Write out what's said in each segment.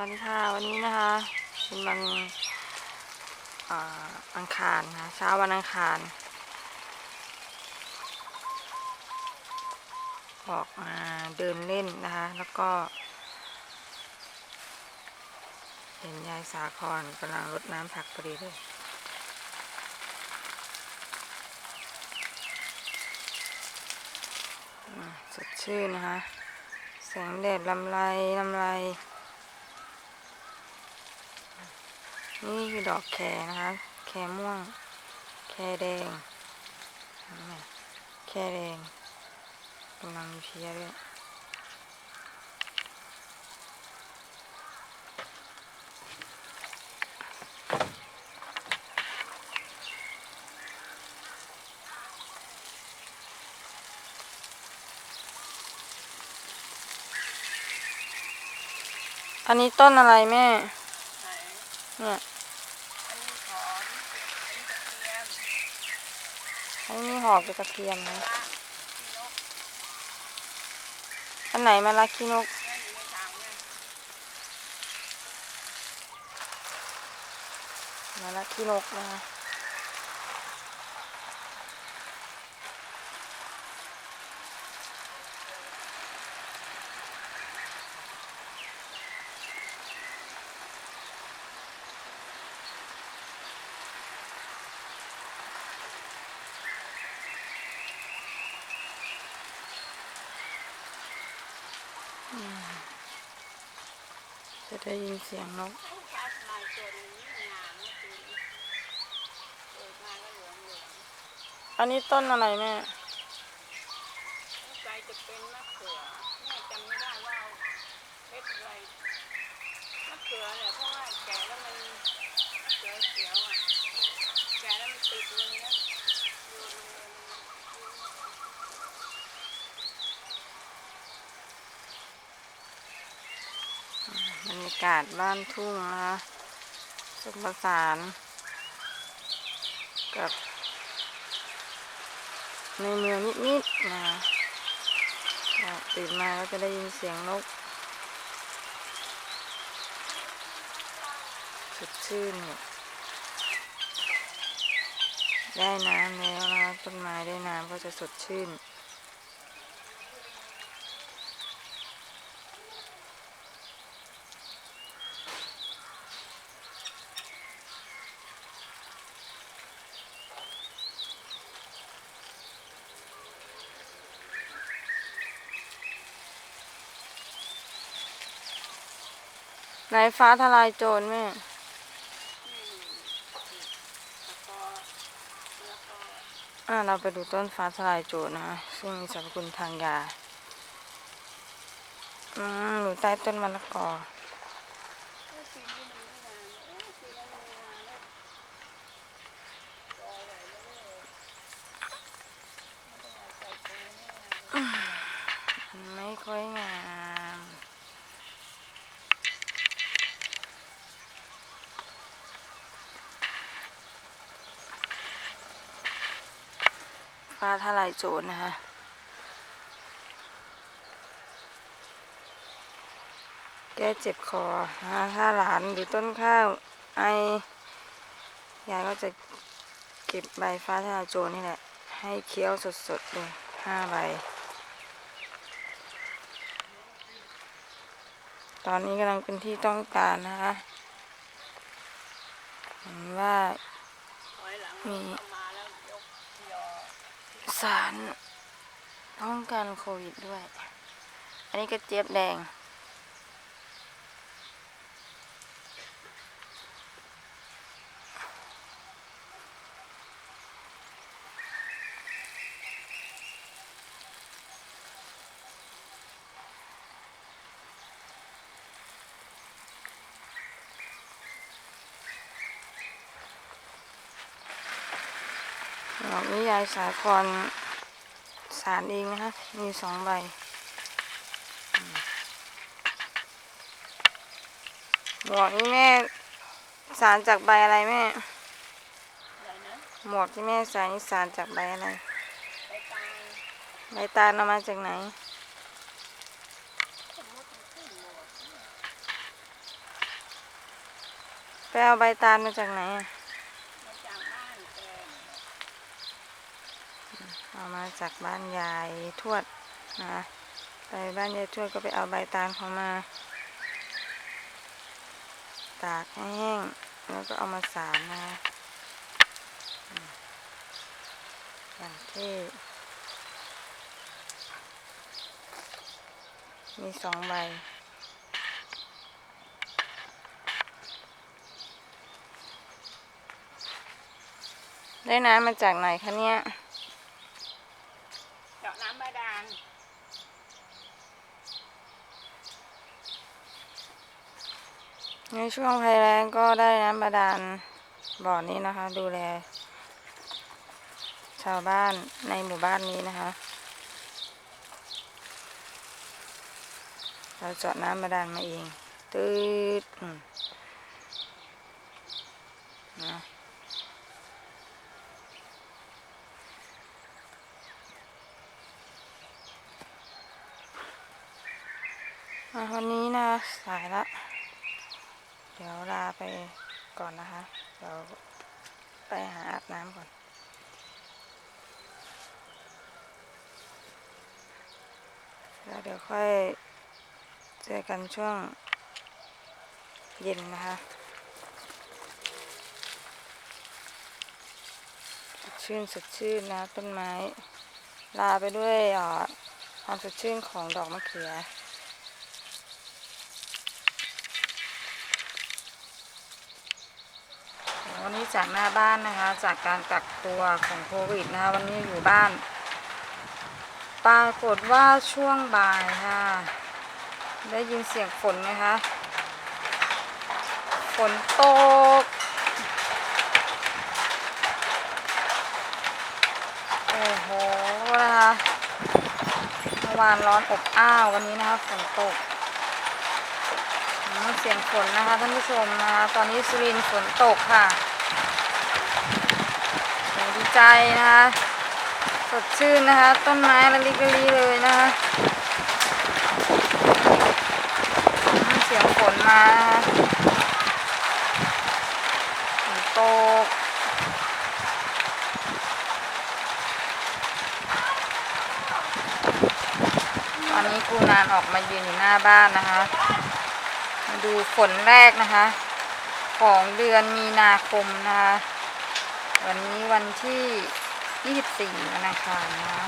วัสดีค่ะวันนี้นะคะเป็นวันอังคารนะคะเช้าวันอังคารออกมาเดินเล่นนะคะ แล้วก็เห็นยายสาครกำลังรดน้ำผักพอดีเลยสดชื่นนะคะ แสงแดดลำไรลำไร นี่คือดอกแครนะคะ แครม่วง แครแดง แครแดงกำลังเพียด้วยอันนี้ต้นอะไรแม่ เนี่ยอันนี้หอกกระเทียมนะอันไหนมาลาคีนกมาลาคีนกนะคะ ได้ยินเสียงนกอันนี้ต้นอะไรแม่ใจจะเป็นมะเขือแม่จำไม่ได้ว่าเอาเม็ดอะไรมะเขือเนี่ยเพราะว่าแก่แล้วมันมะเขือเขียวอะแก่แล้วมันติดมือนะดูมือ บรรยากาศบ้านทุ่งนะคะผสมผสานกับในเมืองนิดๆนะตื่นมาก็จะได้ยินเสียงนกสดชื่นได้น้ำแล้วนะต้นไม้ได้น้ำก็จะสดชื่น ไหนฟ้าทลายโจรแม่อ่าเราไปดูต้นฟ้าทลายโจรนะคะซึ่งมีสรรพคุณทางยา อืมอยู่ใต้ต้นมะละกอ ปีนี้มันไม่นานเอ้ยปีนั้นมันนานแล้วรอไหวแล้วเนี่ยไม่ต้องเอาใส่ปุ๋ยแน่ มันไม่ค่อยงาม ฟ้าทลายโจรนะคะแก้เจ็บคอนะถ้าหลานหรือต้นข้าวไอยายก็จะเก็บใบฟ้าทลายโจรนี่แหละ ให้เคี้ยวสดๆเลยห้าใบ ตอนนี้กำลังเป็นที่ต้องการนะคะเห็นว่ามี เข้ามาแล้วยกยอ สารป้องกันโควิดด้วย อันนี้กระเจี๊ยบแดงายสาครสารเองนะคะมีสองใบอืมหมวกนี่แม่สารจากใบอะไรแม่อะไรนะหมวกที่แม่ใส่นี่สารจากใบอะไรใบตาลใบตาลเอามาจากไหนสมมติมันขึ้นหมดเอาใบตาลมาจากไหนอะ มาจากบ้านแก เอามาจากบ้านยายทวดนะไปบ้านยายทวดก็ไปเอาใบตาลเขามา ตากแห้งแล้วก็เอามาสารนะคะอืมอย่างที่มีสองใบได้น้ำมาจากไหนคะเนี่ย เจาะน้ำบาดาล ในช่วงภัยแล้งก็ได้น้ำบาดาลบ่อนี้นะคะ ดูแล ชาวบ้านในหมู่บ้านนี้นะคะ เราเจาะน้ำบาดาลมาเองตืดนะอะวันนี้นะสายละ เดี๋ยวลาไปก่อนนะคะ เดี๋ยวไปหาอาบน้ำก่อนแล้วเดี๋ยวค่อยเจอกันช่วงเย็นนะคะสดชื่นสดชื่นนะต้นไม้ ลาไปด้วยความสดชื่นของดอกมะเขือ วันนี้ จากหน้าบ้านนะคะ จากการกักตัวของโควิดนะคะวันนี้อยู่บ้าน ปรากฏว่าช่วงบ่ายค่ะ ได้ยินเสียงฝนไหมคะ ฝนตก โอ้โหนะคะเมื่อวานร้อนอบอ้าววันนี้นะคะฝนตกเสียงฝนนะคะท่านผู้ชมนะคะตอนนี้สุรินฝนตกค่ะ ใจนะคะสดชื่นนะคะ ต้นไม้ละลิกละลีเลยนะคะเสียงฝนมาฝนตกตอนนี้ครูนานออกมายืนอยู่หน้าบ้านนะคะ มาดูฝนแรกนะคะ ของเดือนมีนาคมนะคะ วันนี้วันที่ 24วันอังคารนะคะ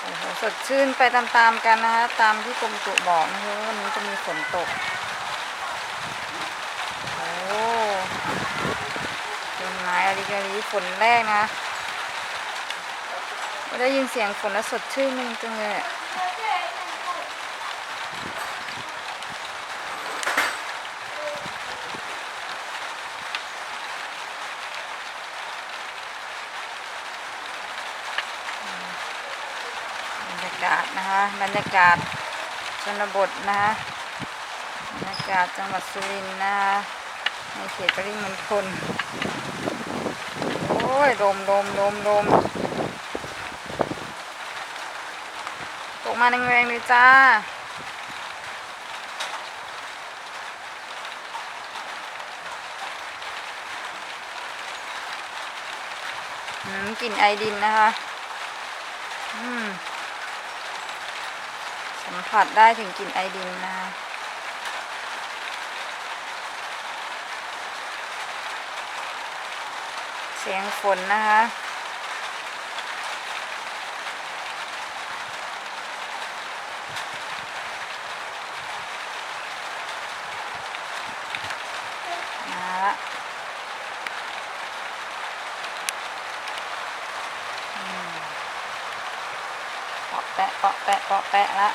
โอ้โหสดชื่นไปตามๆกันนะคะตามที่กรมตุบอกนะคะว่าวันนี้จะมีฝนตกโอ้ต้นไม้อะไรกันนี้ฝนแรกนะได้ยินเสียงฝนแล้วสดชื่นจริงๆเลยอะ บรรยากาศนะคะบรรยากาศชนบทนะคะบรรยากาศจังหวัดสุรินทร์นะคะในเขตปริมณฑลโอ้ยลมลมลมลมตกมาแรงๆเลยจ้าอืมกลิ่นไอดินนะคะ อืม สัมผัสได้ถึงกลิ่นไอดินนะคะเสียงฝนนะคะแปะเปาะแปะเปาะแปะละ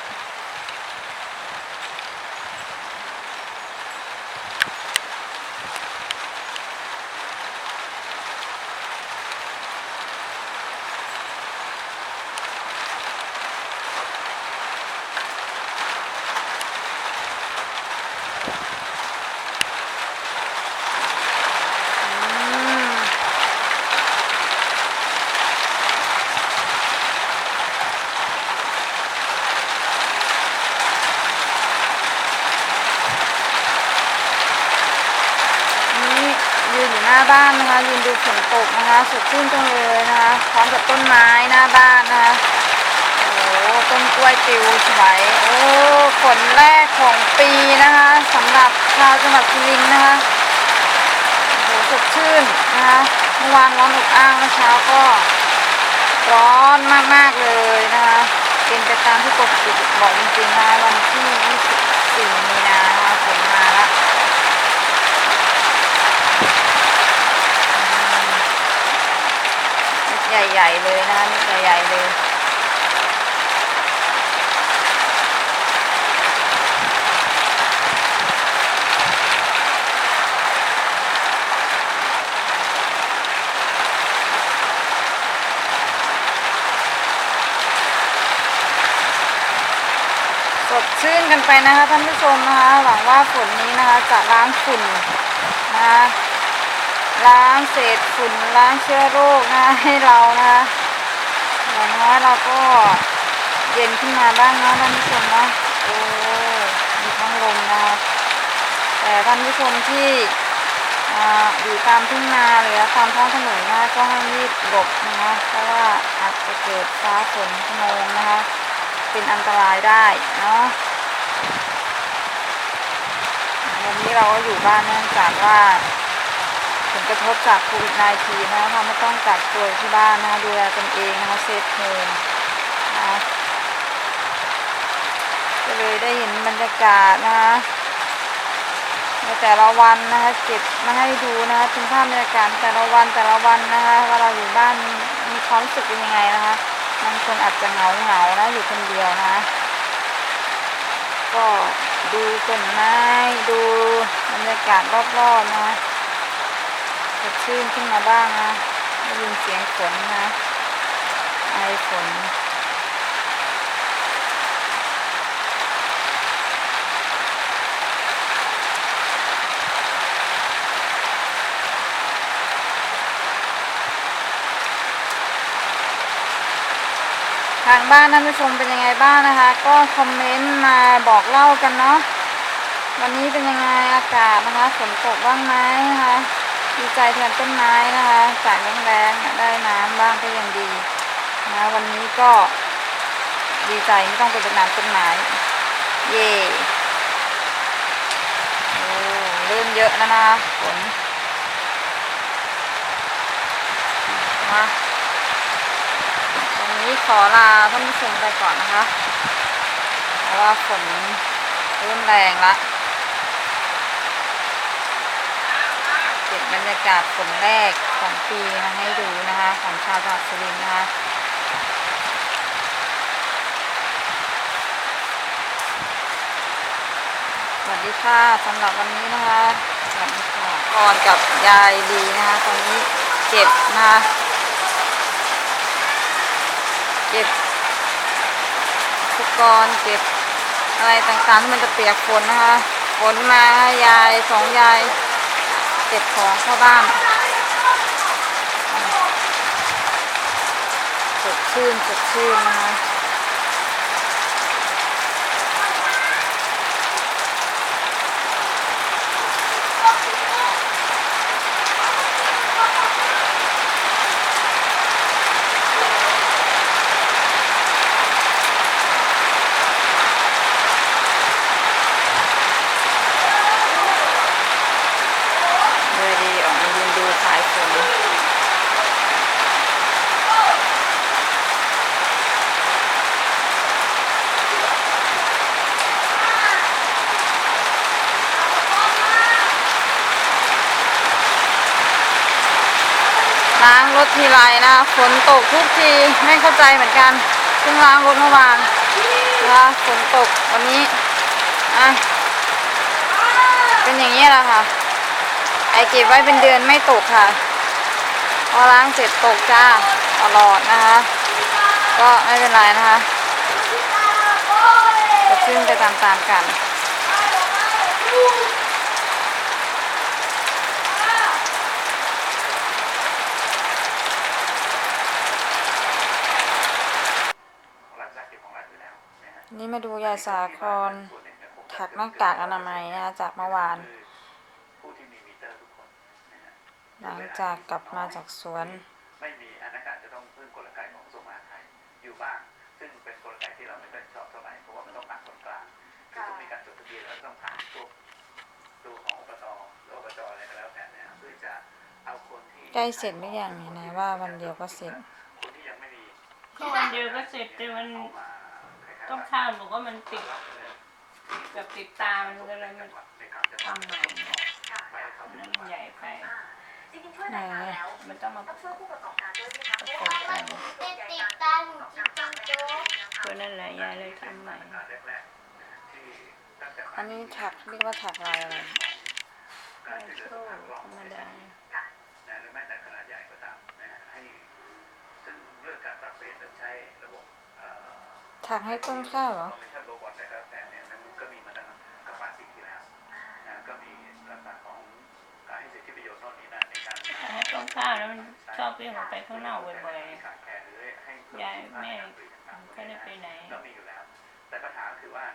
อืม น้าบ้านนะคะยืนดูฝนตกนะคะสดชื่นจังเลยนะคะพร้อมกับต้นไม้หน้าบ้านนะคะโอ้ต้นกล้วยปิวสวยโอ้ฝนแรกของปีนะคะสำหรับชาวจังหวัดสุรินทร์นะคะโอ้สดชื่นนะคะเมื่อวานร้อนอบอ้าวเมื่อเช้าก็ร้อนมากๆเลยนะคะเป็นไปตามที่ปกติบอกจริงๆนะวันที่24มีนานะคะฝนมาแล้ว เม็ด ใหญ่ ๆ เลยนะคะเม็ดใหญ่ ๆ เลย สดชื่นกันไปนะคะท่านผู้ชมนะคะ หวังว่าฝนนี้นะคะจะล้างฝุ่นนะคะ ล้างเศษฝุ่นล้างเชื้อโรคนะให้เรานะคะอย่างน้อยเราก็เย็นขึ้นมาบ้างนะท่านผู้ชมนะโอ้มีทั้งลมนะแต่ท่านผู้ชมที่อ่าอยู่ตามทุ่งนาหรือตามท้องถนนนะก็ให้รีบหลบนะคะเพราะว่าอาจจะเกิดฟ้าฝนขนองนะคะ เป็นอันตรายได้เนาะวันนี้เราก็อยู่บ้านเนื่องจากว่า ผลกระทบจากโควิด -19 นะคะไม่ต้องกักตัวที่บ้านนะคะดูแลตนเองนะคะเซฟโฮมนะคะก็เลยได้เห็นบรรยากาศนะคะในแต่ละวันนะคะเก็บมาให้ดูนะคะเป็นภาพบรรยากาศแต่ละวันแต่ละวันนะคะว่าเราอยู่บ้านมีความสึกเป็นยังไงนะคะบางคนอาจจะเหงาเหงาๆนะอยู่คนเดียวนะ ก็ดูต้นไม้ดูบรรยากาศรอบๆนะ สดชื่นขึ้นมาบ้างนะได้ยินเสียงฝนนะไอฝนทางบ้านท่านผู้ชมเป็นยังไงบ้างนะคะ ก็คอมเมนต์มาบอกเล่ากันเนาะวันนี้เป็นยังไงอากาศนะคะฝนตกบ้างไหมนะคะ ดีใจแทนต้นไม้นะคะจากแรงๆได้น้ำบ้างก็ยังดีนะวันนี้ก็ดีใจไม่ต้องไปเป็นน้ำต้นไม้เย่โอ้เริ่มเยอะแล้วนะฝนมาวันนี้ขอลาท่านผู้ชมไปก่อนนะคะ เพราะว่าฝนเริ่มแรงละ เก็ บรรยากาศฝนแรกของปีมาให้ดูนะคะ ของชาวจังหวัดสุรินทร์นะคะสวัสดีค่ะสำหรับวันนี้นะคะสวัสดีค่ะกอนกับยายดีนะคะตอนนี้เก็บนะคะเก็บอุปกรณ์เก็บอะไรต่างๆที่มันจะเปียกฝนนะคะฝนมายายสองยาย เก็บของเข้าบ้านสดชื่นสดชื่นนะคะ เลยดีออกมายืนดูสายฝน ล้างรถทีไรนะฝนตกทุกทีไม่เข้าใจเหมือนกันเพิ่งล้างรถเมื่อวานนะคะฝนตกวันนี้อะเป็นอย่างนี้แหละค่ะ ไอเก็บไว้เป็นเดือนไม่ตกค่ะ พอล้างเสร็จตกจ้าตลอดนะคะ ก็ไม่เป็นไรนะคะจะชื่นไปตามๆกัน หลังจากเก็บของรัฐอยู่แล้วนะฮะ นี่มาดูยาย สาครส่วนหนึ่งเนี่ยคงถักหน้ากากอนามัยนะคะจากเมื่อวานผู้ที่มีมิเตอร์ทุกคนนะฮะหลังจากกลับมาจากสวนไม่มีอันนั้นอาจจะต้องพึ่งกลไกของกระทรวงมหาดไทยอยู่บ้าง ซึ่งเป็นกลไกที่เราไม่ค่อยชอบเท่าไหร่เพราะว่ามันต้องผ่านคนกลางคือต้องมีการจดทะเบียนแล้วต้องผ่านพวกตัวของอบตหรืออบจอะไรก็แล้วแต่เนี่ยเพื่อจะเอาคนที่ใกล้เสร็จหรือยังเนี่ยนะว่าวันเดียวก็เสร็จคนที่ยังไม่มีก็วันเดียวก็เสร็จแต่มัน เข้ามาคล้ายๆต้องว่าข้าวหนูก็มันติดแบบติดตา มันก็เลยมันในการจะทำใหม่ไปให้เขานั่นมันใหญ่ไปจริงๆช่วยรายการแล้วมันต้องมาต้องช่วยผู้ประกอบการด้วยไหมคะเพราะประกว่าอบกันติดตามกินจังโจ๊กตัวนั่นแหละยายเลยทำใหม่แรกๆที่ตั้งแต่อันนี้ถักเรียกว่าถักลายอะไรการช่วยเหลือโซ่ทางกล่องธรรมดา ถักให้ต้นข้าวเหรอคอมมิชชั่นโรบอทอะไรก็แล้วแต่เนี่ยมันก็มีมาตั้งกับปาปีที่แล้วนะก็มีลักษณะของการให้สิทธิประโยชน์โน่นนี่นั่นในการให้ต้นข้าวแล้วมันชอบวิ่งออกไปข้างนอกบ่อยขาดแคลนหรือให้ๆยายแม่ก็ได้ไปไหนก็มีอยู่แล้วแต่ปัญหาคือว่า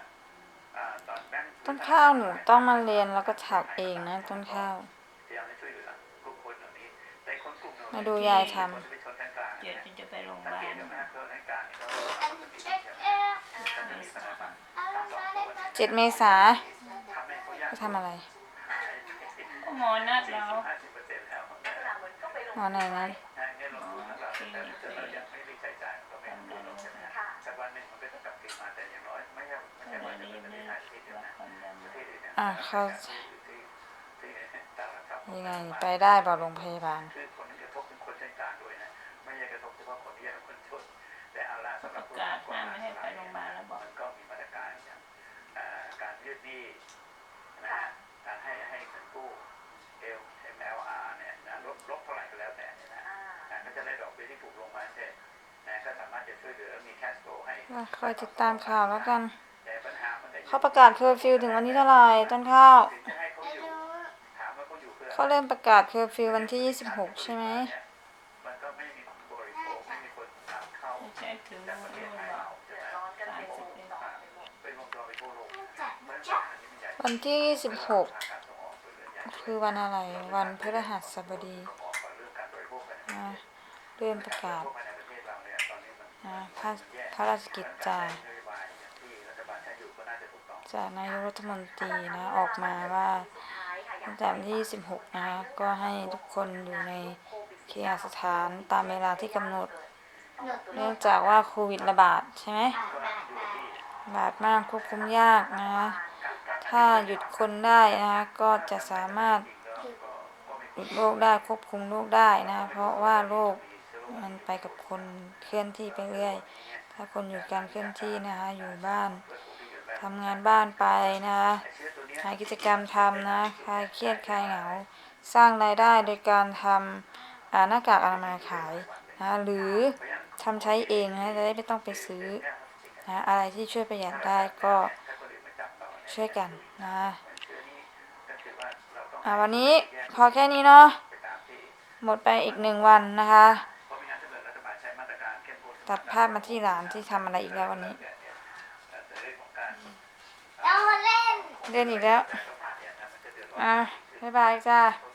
อ่าตอนแบงค์ต้นข้าวหนูต้องมาเรียนแล้วก็ถักเองนะต้นข้าวพยายามจะช่วยเหลือกลุ่มคนเหล่านี้แต่คนกลุ่มเหล่ามานี้ดูยายทค เล่วนมาำเจ็ดเมษาทำให้เขายากก็ทำอะไรก็หมอนัดสี่เราสิบห้าสิบเปอร์เซ็นต์แล้วลักษณะเหมือนก็ไปลงหมอไหนนั้นนะเงินลงทุนของเราแต่ถ้าเกิดเรายังไม่ได้ใช้จ่ายมันก็ไม่ลงทุนหรอกใช่ไหมฮะสักวันหนึ่งมันก็จะกลับคืนมาแต่อย่างน้อยไม่ใช่ไม่ใช่ว่าจะเป็นประเทศไทยประเทศเดียวนะประเทศอื่นเนี่ยอะเขาที่ที่ต่างประเทศยังไงไปได้บ่โรงพยาบาล การยืดหนี้นะฮะการให้ให้เงินกู้เอล MLR เนี่ยนะลบลบเท่าไหร่ก็แล้วแต่เนี่ยนะอ่านะก็จะได้ดอกเบี้ยที่ถูกลงมาเสร็จนะก็สามารถจะช่วยเหลือมีแคสโตให้คอยติดตามข่าวแล้วกัน แต่ปัญหามันจะอยู่เขาประกาศเคอร์ฟิวถึงวันนี้เท่าไหร่ต้นข้าว ถึงจะให้เขาไม่อยู่รู้ถามว่าเขาอยู่เพื่อเขาเริ่มประกาศเคอร์ฟิววันที่ 26 ใช่ไหมมันันนี้มันใหญ่วันที่26คือวันอะไร วันพฤหัสบดีนะเริ่มประกาศนะพระพระราชกิจจาจากนายกรัฐมนตรีนะ ออกมาว่าตั้งแต่วันที่26นะคะก็ให้ทุกคนอยู่ในเคหสถานตามเวลาที่กำหนด เนื่องจากว่าโควิดระบาดใช่ไหมระบาดมากควบคุมยากนะคะ ถ้าหยุดคนได้นะคะก็จะสามารถหยุดโรคได้ควบคุมโรคได้นะ เพราะว่าโรคมันไปกับคนเคลื่อนที่ไปเรื่อย ถ้าคนหยุดการเคลื่อนที่นะคะอยู่บ้านทำงานบ้านไปนะคะหากิจกรรมทำนะคลายเครียดคลายเหงาสร้างรายได้โดยการทำอ่าหน้ากากอนามัยขายนะหรือทำใช้เองนะจะได้ไม่ต้องไปซื้อนะอะไรที่ช่วยประหยัดได้ก็ ช่วยกันนะอ่าวันนี้พอแค่นี้เนาะหมดไปอีกหนึ่งวันนะคะ ตัดภาพมาที่หลานที่ทำอะไรอีกแล้ววันนี้เอามาเล่นเล่นอีกแล้ว อะบ๊ายบายจ้าโอ